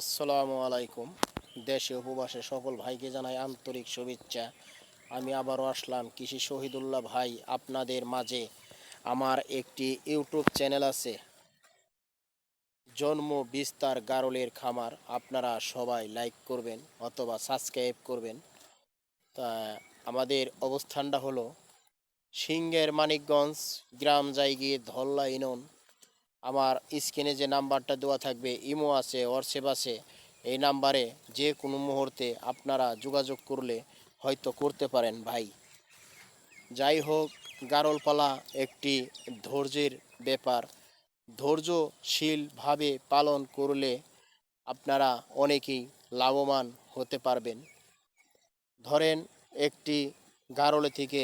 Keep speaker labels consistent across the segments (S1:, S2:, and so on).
S1: আসসালামু আলাইকুম। দেশে উপবাসে সকল ভাইকে জানাই আন্তরিক শুভেচ্ছা। আমি আবারও আসলাম কৃষি শহীদুল্লাহ ভাই আপনাদের মাঝে। আমার একটি ইউটিউব চ্যানেল আছে। জন্ম বিস্তার গারলের খামার। আপনারা সবাই লাইক করবেন অথবা সাবস্ক্রাইব করবেন। তা আমাদের অবস্থানটা হলো সিংহের মানিকগঞ্জ গ্রাম জায়গি ধল্লা ইনন আমার স্ক্রিনে যে নাম্বারটা দেওয়া থাকবে, ইমো আছে, হোয়াটসঅ্যাপ আছে, এই নাম্বারে যে কোনো মুহূর্তে আপনারা যোগাযোগ করলে হয়তো করতে পারেন ভাই। যাই হোক, গারলপালা একটি ধৈর্যের ব্যাপার। ধৈর্যশীলভাবে পালন করলে আপনারা অনেকেই লাভবান হতে পারবেন। ধরেন একটি গারলে থেকে,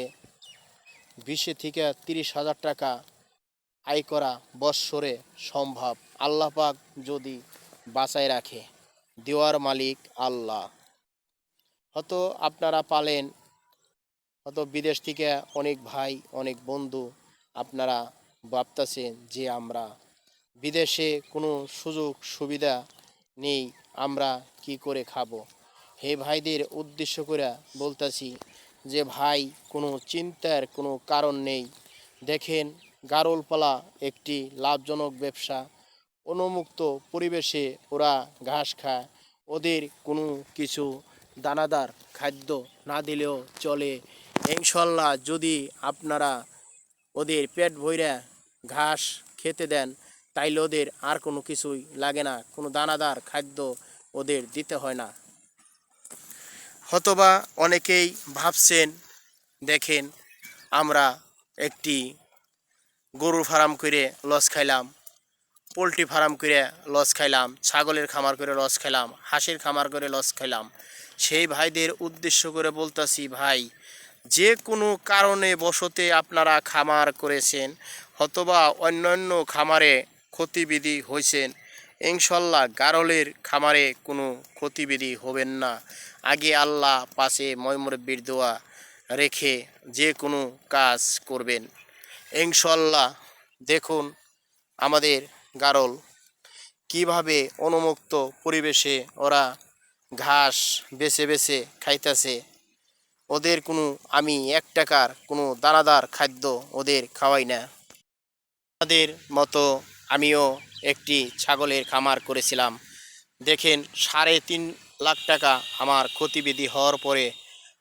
S1: বিশে থেকে তিরিশ হাজার টাকা আয় করা বৎসরে সম্ভব। আল্লাহ পাক যদি বাঁচায় রাখে, দেওয়ার মালিক আল্লাহ। হয়তো আপনারা পালেন, হয়তো বিদেশ থেকে অনেক ভাই, অনেক বন্ধু আপনারা ভাবতেছেন যে আমরা বিদেশে কোনো সুযোগ সুবিধা নেই, আমরা কি করে খাব? হে ভাইদের উদ্দেশ্য করে বলতেছি যে ভাই, কোনো চিন্তার কোনো কারণ নেই। দেখেন গারলপালা একটি লাভজনক ব্যবসা। অনুমুক্ত পরিবেশে ওরা ঘাস খায়। ওদের কোনো কিছু দানাদার খাদ্য না দিলেও চলে। ইনশাল্লাহ যদি আপনারা ওদের পেট ভইরা ঘাস খেতে দেন, তাইলে ওদের আর কোনো কিছুই লাগে না। কোনো দানাদার খাদ্য ওদের দিতে হয় না। হতবা অনেকেই ভাবছেন, দেখেন আমরা একটি গরুর ফার্ম করে লস খাইলাম, পোলট্রি ফার্ম করে লস খাইলাম, ছাগলের খামার করে লস খাইলাম, হাঁসের খামার করে লস খাইলাম। সেই ভাইদের উদ্দেশ্য করে বলতাছি, ভাই, যে কোনো কারণে বসতে আপনারা খামার করেছেন অথবা অন্যান্য খামারে ক্ষতিবিধি হয়েছেন ইনশাল্লাহ গারলের খামারে কোনো ক্ষতিবিধি হবেন না। আগে আল্লাহ পাশে ময়মুরব্বির দোয়া রেখে যে কোনো কাজ করবেন। ইনশাল্লাহ দেখুন আমাদের গারল কীভাবে অনুমুক্ত পরিবেশে ওরা ঘাস বেছে বেছে খাইতেছে। ওদের কোনো আমি এক টাকার কোনো দানাদার খাদ্য ওদের খাওয়াই না। আমাদের মতো আমিও একটি ছাগলের খামার করেছিলাম। দেখেন সাড়ে তিন লাখ টাকা আমার ক্ষতিবিধি হওয়ার পরে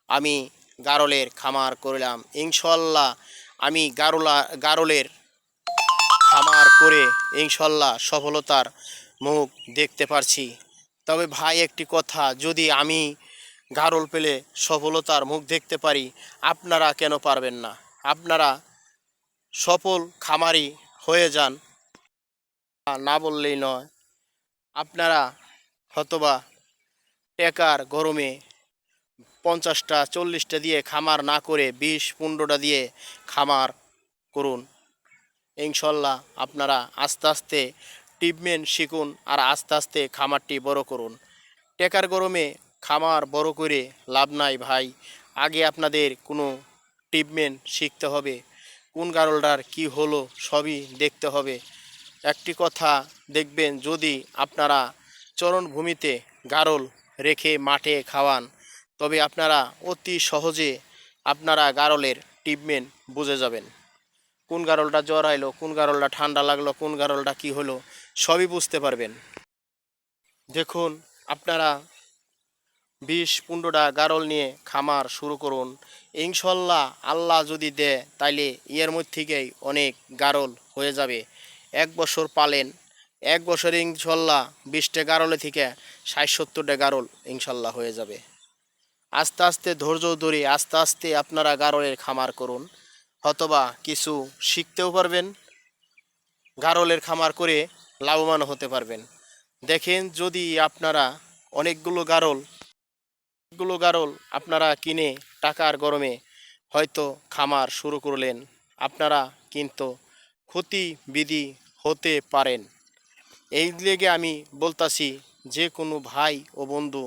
S1: আমি গারলের খামার করলাম। ইনশাল্লাহ আমি গারোলা, গারোলের খামার করে ইনশাল্লাহ সফলতার মুখ দেখতে পারছি। তবে ভাই, একটি কথা, যদি আমি গারল পেলে সফলতার মুখ দেখতে পারি, আপনারা কেন পারবেন না? আপনারা সফল খামারি হয়ে যান। না বললেই নয়, আপনারা হতবা টেকার গরমে পঞ্চাশটা, চল্লিশটা দিয়ে খামার না করে বিশ, পনেরোটা দিয়ে খামার করুন। ইনশাল্লাহ আপনারা আস্তে আস্তে ট্রিটমেন্ট শিখুন আর আস্তে আস্তে খামারটি বড় করুন। টেকার গরমে খামার বড় করে লাভ নাই ভাই। আগে আপনাদের কোনো ট্রিটমেন্ট শিখতে হবে। কোন গারলটার কি হলো সবই দেখতে হবে। একটি কথা দেখবেন, যদি আপনারা চরণভূমিতে গারল রেখে মাঠে খাওয়ান তবে আপনারা অতি সহজে আপনারা গারলের ট্রিটমেন্ট বুঝে যাবেন। কোন গারলটা জ্বর আইলো, কোন গারলটা ঠান্ডা লাগল, কোন গারলটা কি হলো, সবই বুঝতে পারবেন। দেখুন, আপনারা বিশ পনেরোটা গারল নিয়ে খামার শুরু করুন। ইনশাল্লাহ আল্লাহ যদি দেয়, তাইলে ইয়ের মধ্যে থেকেই অনেক গারল হয়ে যাবে। এক বছর পালেন, এক বছরে ইনশাল্লাহ বিশটা গারলে থেকে ষাট সত্তরটা গারল ইনশাল্লাহ হয়ে যাবে। আস্তে আস্তে ধৈর্য ধরে আস্তে আস্তে আপনারা গারলের খামার করুন। অথবা কিছু শিখতেও পারবেন, গারলের খামার করে লাভবান হতে পারবেন। দেখেন যদি আপনারা অনেকগুলো গারল অনেকগুলো গারল আপনারা কিনে টাকার গরমে হয়তো খামার শুরু করলেন, আপনারা কিন্তু ক্ষতিবিধি হতে পারেন। এই লেগে আমি বলতাছি, যে কোনো ভাই ও বন্ধু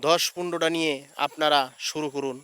S1: দশ পনেরোটা নিয়ে আপনারা শুরু করুন।